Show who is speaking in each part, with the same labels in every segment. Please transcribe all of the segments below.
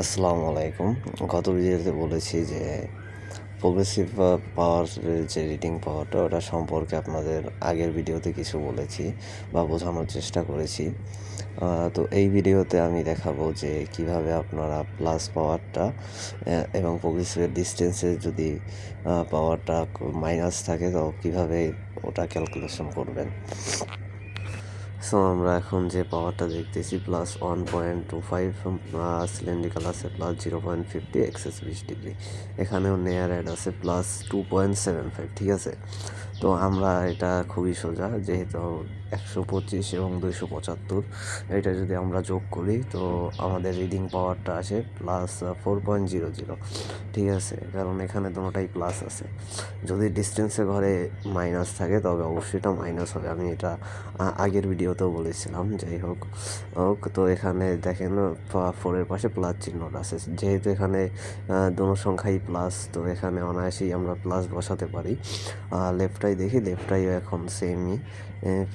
Speaker 1: আসসালামু আলাইকুম। গত ভিডিওতে বলেছি যে প্রোগ্রেসিভ পাওয়ার যে রিডিং পাওয়ারটা ওটা সম্পর্কে আপনাদের আগের ভিডিওতে কিছু বলেছি বা বোঝানোর চেষ্টা করেছি। তো এই ভিডিওতে আমি দেখাবো যে কীভাবে আপনারা প্লাস পাওয়ারটা এবং প্রোগ্রেসিভের ডিস্টেন্সে যদি পাওয়ারটা মাইনাস থাকে, তো কীভাবে ওটা ক্যালকুলেশন করবেন। সো আমরা এখন যে পাওয়ারটা দেখতেছি plus one point two five cylindrical আছে plus zero point fifty axis বিশ ডিগ্রি এখানেও নেয়ার অ্যাড আছে plus two point seven five ঠিক আছে? তো আমরা এটা খুবই সোজা, যেহেতু একশো পঁচিশ এবং দুইশো পঁচাত্তর। এটা যদি আমরা যোগ করি, তো আমাদের রিডিং পাওয়ারটা আসে plus four point zero zero ঠিক আছে? কারণ এখানে দুটোটাই প্লাস আছে। যদি ডিস্টেন্সে ঘরে মাইনাস থাকে, তবে অবশ্যই এটা মাইনাস হবে। আমি এটা আগের ভিডিওতেও বলেছিলাম। যাই হোক হোক, তো এখানে দেখেন ফোরের পাশে প্লাস চিহ্নটা আছে। যেহেতু এখানে দুটো সংখ্যাই প্লাস তো এখানে অনায়াসেই আমরা প্লাস বসাতে পারি। লেফটটাই দেখি লেফটটাই এখন সেমই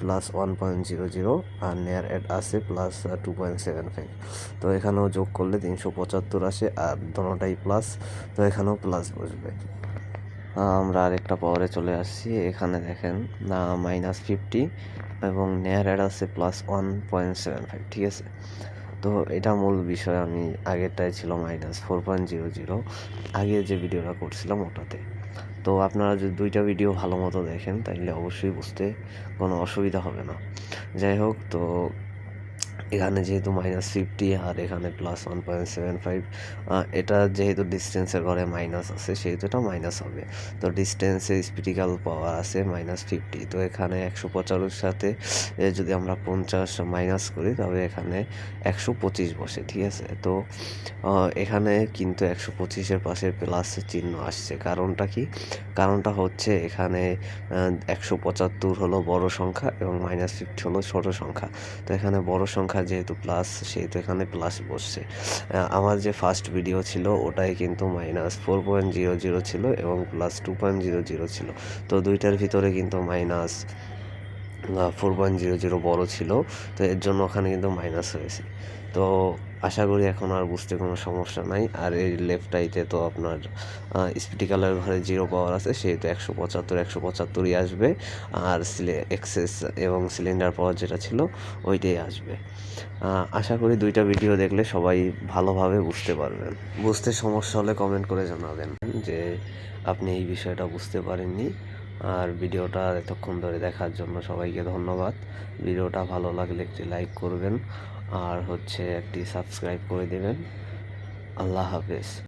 Speaker 1: plus one point zero zero আর নেয়ার অ্যাড আছে plus two point seven five তো এখানেও যোগ করলে তিনশো পঁচাত্তর আসে আর দোনোটাই প্লাস তো এখানেও প্লাস বসবে। আমরা আরেকটা পাওয়ারে চলে আসছি, এখানে দেখেন, না মাইনাস ফিফটি এবং নেয়ার অ্যাড আছে plus one point seven five ঠিক আছে? তো এটা মূল বিষয়, আমি আগেরটাই ছিল minus four point zero zero আগে যে ভিডিওটা করছিলাম ওটাতে। তো আপনারা যদি দুইটা ভিডিও ভালো মতো দেখেন তাহলে অবশ্যই বুঝতে কোনো অসুবিধা হবে না। যাই হোক, তো এখানে যেহেতু মাইনাস ফিফটি আর এখানে plus one point seven five এটা যেহেতু ডিস্টেন্সের ঘরে মাইনাস আছে, সেহেতু এটা মাইনাস হবে। তো ডিস্টেন্সে স্পিটিক্যাল পাওয়ার আছে মাইনাস ফিফটি তো এখানে একশো পঁচারোর সাথে যদি আমরা পঞ্চাশ মাইনাস করি তবে এখানে একশো পঁচিশ বসে, ঠিক আছে? তো এখানে কিন্তু একশো পঁচিশের পাশে প্লাস চিহ্ন আসছে। কারণটা কি? কারণটা হচ্ছে এখানে একশো পঁচাত্তর হলো বড় সংখ্যা এবং মাইনাস ফিফটি হলো ছোট সংখ্যা। তো এখানে বড় সংখ্যা যেহেতু প্লাস সেহেতু এখানে প্লাস বসছে। আমার যে ফার্স্ট ভিডিও ছিল, ওটাই কিন্তু minus four point zero zero ছিল এবং plus two point zero zero ছিল। তো দুইটার ভিতরে কিন্তু minus four point zero zero বড়ো ছিল, তো এর জন্য ওখানে কিন্তু মাইনাস হয়েছে। তো আশা করি এখন আর বুঝতে কোনো সমস্যা নাই। আর এই লেফটাইতে তো আপনার স্পিটিক্যালের ঘরে জিরো পাওয়ার আছে, সেহেতু একশো পঁচাত্তর, একশো পঁচাত্তরই আসবে। আর সিলে এক্সেস এবং সিলিন্ডার পাওয়ার যেটা ছিল, ওইটাই আসবে। আশা করি দুইটা ভিডিও দেখলে সবাই ভালোভাবে বুঝতে পারবেন। বুঝতে সমস্যা হলে কমেন্ট করে জানাবেন যে আপনি এই বিষয়টা বুঝতে পারেননি। আর ভিডিওটা এতক্ষণ ধরে দেখার জন্য সবাইকে ধন্যবাদ। ভিডিওটা ভালো লাগলে একটি লাইক করবেন আর হচ্ছে একটি সাবস্ক্রাইব করে দেবেন। আল্লাহ হাফেজ।